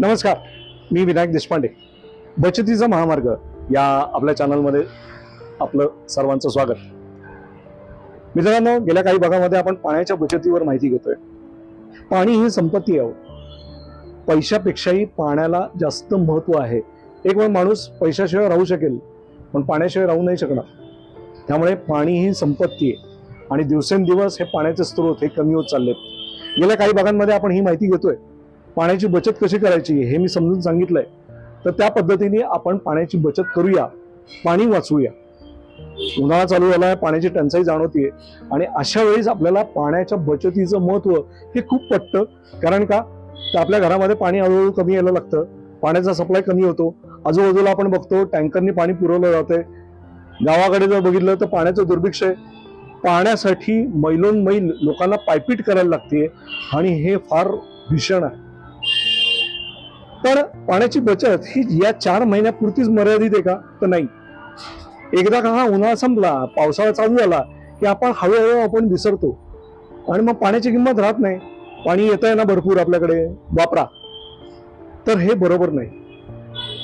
नमस्कार मी विनायक देशपांडे. बचतीचा महामार्ग या आपल्या चॅनलमध्ये आपलं सर्वांचं स्वागत. मित्रांनो गेल्या काही भागामध्ये आपण पाण्याच्या बचतीवर माहिती घेतोय. पाणी ही संपत्ती आहे हो. पैशापेक्षाही पाण्याला जास्त महत्त्व आहे. एक वेळ माणूस पैशाशिवाय राहू शकेल पण पाण्याशिवाय राहू नाही शकणार. त्यामुळे पाणी ही संपत्ती आहे. आणि दिवसेंदिवस हे पाण्याचे स्रोत हे कमी होत चाललेत. गेल्या काही भागांमध्ये आपण ही माहिती घेतोय. पाण्याची बचत कशी करायची हे मी समजून सांगितलंय. तर त्या पद्धतीने आपण पाण्याची बचत करूया. पाणी वाचवूया. उन्हाळा चालू झाला आहे पाण्याची टंचाई जाणवतीये. आणि अशा वेळेस आपल्याला पाण्याच्या बचतीचं महत्त्व हे खूप पटतं. कारण का? तर आपल्या घरामध्ये पाणी हळूहळू कमी यायला लागतं. पाण्याचा सप्लाय कमी होतो. आजूबाजूला आपण बघतो टँकरनी पाणी पुरवलं जाते गावाकडे जर बघितलं तर पाण्याचं दुर्भिक्ष आहे. पाण्यासाठी मैलोन मैल लोकांना पायपीट करायला लागते आणि हे फार भीषण आहे. तर पाण्याची बचत ही या चार महिन्यापुरतीच मर्यादित आहे का? तर नाही. एकदा का हा उन्हाळा संपला पावसाळा चालू झाला की आपण हळूहळू आपण विसरतो. आणि मग पाण्याची किंमत राहत नाही. पाणी येत आहे ना भरपूर आपल्याकडे? वापरा. तर हे बरोबर नाही.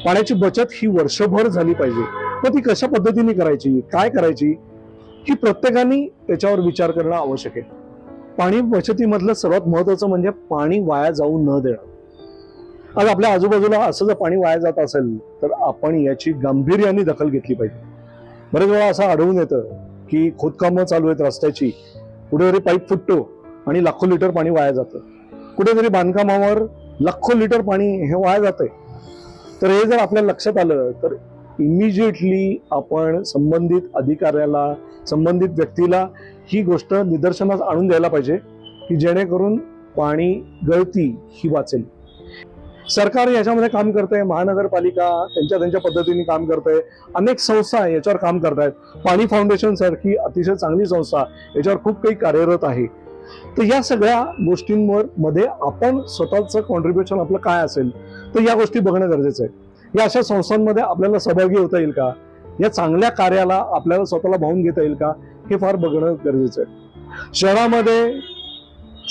पाण्याची बचत ही वर्षभर झाली पाहिजे. तर ती कशा पद्धतीने करायची? काय करायची? ही प्रत्येकाने त्याच्यावर विचार करणं आवश्यक आहे. पाणी बचतीमधलं सर्वात महत्वाचं म्हणजे पाणी वाया जाऊ न देणं. आज आपल्या आजूबाजूला असं जर पाणी वाया जात असेल तर आपण याची गांभीर्याने दखल घेतली पाहिजे. बरेच वेळा असं आढळून येतं की खोदकामं चालू आहेत रस्त्याची. कुठेतरी पाईप फुटतो आणि लाखो लिटर पाणी वाया जातं. कुठेतरी बांधकामावर लाखो लिटर पाणी हे वाया जातंय. तर हे जर आपल्या लक्षात आलं तर इमिजिएटली आपण संबंधित अधिकाऱ्याला संबंधित व्यक्तीला ही गोष्ट निदर्शनास आणून द्यायला पाहिजे की जेणेकरून पाणी गळती ही वाचेल. सरकार याच्यामध्ये काम करतंय महानगरपालिका त्यांच्या त्यांच्या पद्धतीने काम करतंय अनेक संस्था याच्यावर काम करतायत. पाणी फाउंडेशन सारखी अतिशय चांगली संस्था याच्यावर खूप काही कार्यरत आहे. तर या सगळ्या गोष्टींवर मध्ये आपण स्वतःचं कॉन्ट्रीब्युशन आपलं काय असेल तर या गोष्टी बघणं गरजेचं आहे. या अशा संस्थांमध्ये आपल्याला सहभागी होता येईल का? या चांगल्या कार्याला आपल्याला स्वतःला भावून घेता येईल का? हे फार बघणं गरजेचं आहे. शहरामध्ये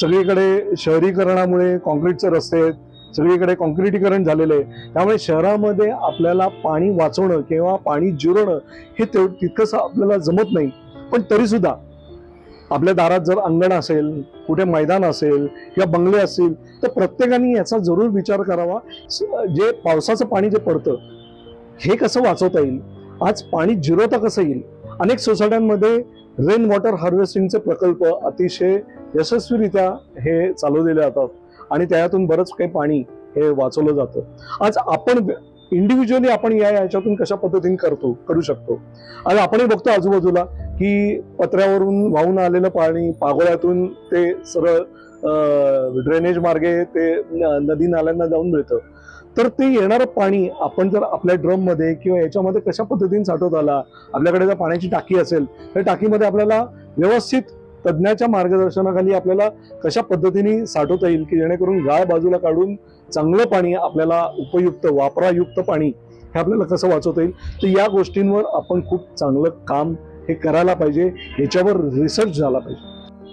सगळीकडे शहरीकरणामुळे कॉन्क्रीटचे रस्ते आहेत. सगळीकडे कॉन्क्रिटीकरण झालेलं आहे. त्यामुळे शहरामध्ये आपल्याला पाणी वाचवणं किंवा पाणी जिरवणं हे तेव तितकंसं आपल्याला जमत नाही. पण तरीसुद्धा आपल्या दारात जर अंगण असेल कुठे मैदान असेल किंवा बंगले असतील तर प्रत्येकाने याचा जरूर विचार करावा. जे पावसाचं पाणी जे पडतं हे कसं वाचवता येईल? आज पाणी जिरवता कसं येईल? अनेक सोसायट्यांमध्ये रेन वॉटर हार्वेस्टिंगचे प्रकल्प अतिशय यशस्वीरित्या हे चालवलेले जातात. आणि त्यातून बरंच काही पाणी हे वाचवलं जातं. आज आपण इंडिव्हिज्युअली आपण या याच्यातून कशा पद्धतीने करतो करू शकतो? आज आपणही बघतो आजूबाजूला की पत्र्यावरून वाहून आलेलं पाणी पागोळ्यातून ते सरळ ड्रेनेज मार्गे ते नदी नाल्यांना जाऊन मिळतं. तर ते येणारं पाणी आपण जर आपल्या ड्रममध्ये किंवा याच्यामध्ये कशा पद्धतीने साठवत आला आपल्याकडे जर पाण्याची टाकी असेल तर टाकीमध्ये आपल्याला व्यवस्थित तज्ज्ञाच्या मार्गदर्शनाखाली आपल्याला कशा पद्धतीने साठवता येईल की जेणेकरून गाळ बाजूला काढून चांगलं पाणी आपल्याला उपयुक्त वापरायुक्त पाणी हे आपल्याला कसं वाचवता येईल? तर या गोष्टींवर आपण खूप चांगलं काम हे करायला पाहिजे. याच्यावर रिसर्च झाला पाहिजे.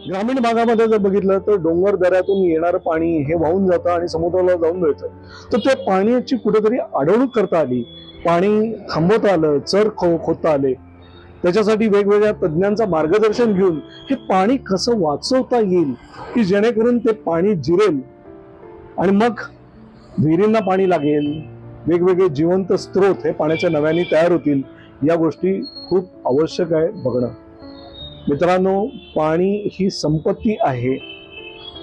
ग्रामीण भागामध्ये जर बघितलं तर डोंगर दऱ्यातून येणारं पाणी हे वाहून जातं आणि समुद्राला जाऊन मिळतं. तर त्या पाण्याची कुठेतरी अडवणूक करता आली. पाणी थांबवता आलं चर खो खोदता आले. त्याच्यासाठी वेगवेगळ्या तज्ज्ञांचं मार्गदर्शन घेऊन हे पाणी कसं वाचवता येईल की जेणेकरून ते पाणी जिरेल? आणि मग विहिरींना पाणी लागेल वेगवेगळे जिवंत स्त्रोत हे पाण्याच्या नव्याने तयार होतील या गोष्टी खूप आवश्यक आहे बघणं. मित्रांनो पाणी ही संपत्ती आहे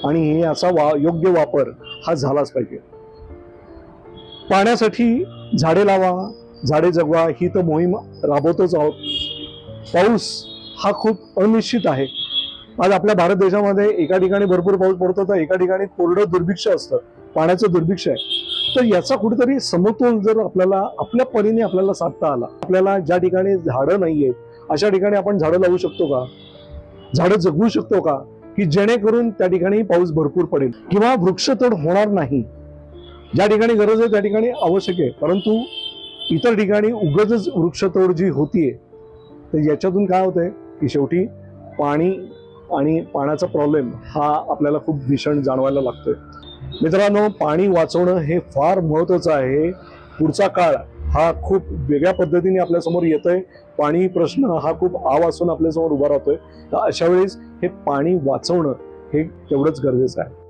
आणि हे असा वा योग्य वापर हा झालाच पाहिजे. पाण्यासाठी झाडे लावा झाडे जगवा ही तर मोहीम राबवतच आहोत. पाऊस हा खूप अनिश्चित आहे. आज आपल्या भारत देशामध्ये एका ठिकाणी भरपूर पाऊस पडतो तर एका ठिकाणी कोरडं दुर्भिक्ष असतं पाण्याचं दुर्भिक्ष आहे. तर याचा कुठेतरी समतोल जर आपल्याला आपल्या परीने आपल्याला साधता आला आपल्याला ज्या ठिकाणी झाडं नाहीयेत अशा ठिकाणी आपण झाडं लावू शकतो का? झाडं जगवू शकतो का? की जेणेकरून त्या ठिकाणी पाऊस भरपूर पडेल. किंवा वृक्षतोड होणार नाही. ज्या ठिकाणी गरज आहे त्या ठिकाणी आवश्यक आहे. परंतु इतर ठिकाणी उगजच वृक्षतोड जी होतीये तर याच्यातून काय होतंय की शेवटी पाणी आणि पाण्याचा प्रॉब्लेम हा आपल्याला खूप भीषण जाणवायला लागतोय. मित्रांनो पाणी वाचवणं हे फार महत्वाचं आहे. पुढचा काळ हा खूप वेगळ्या पद्धतीने आपल्यासमोर येतोय. पाणी प्रश्न हा खूप आव असून आपल्यासमोर उभा राहतोय. तर अशा वेळेस हे पाणी वाचवणं हे तेवढंच गरजेचं आहे.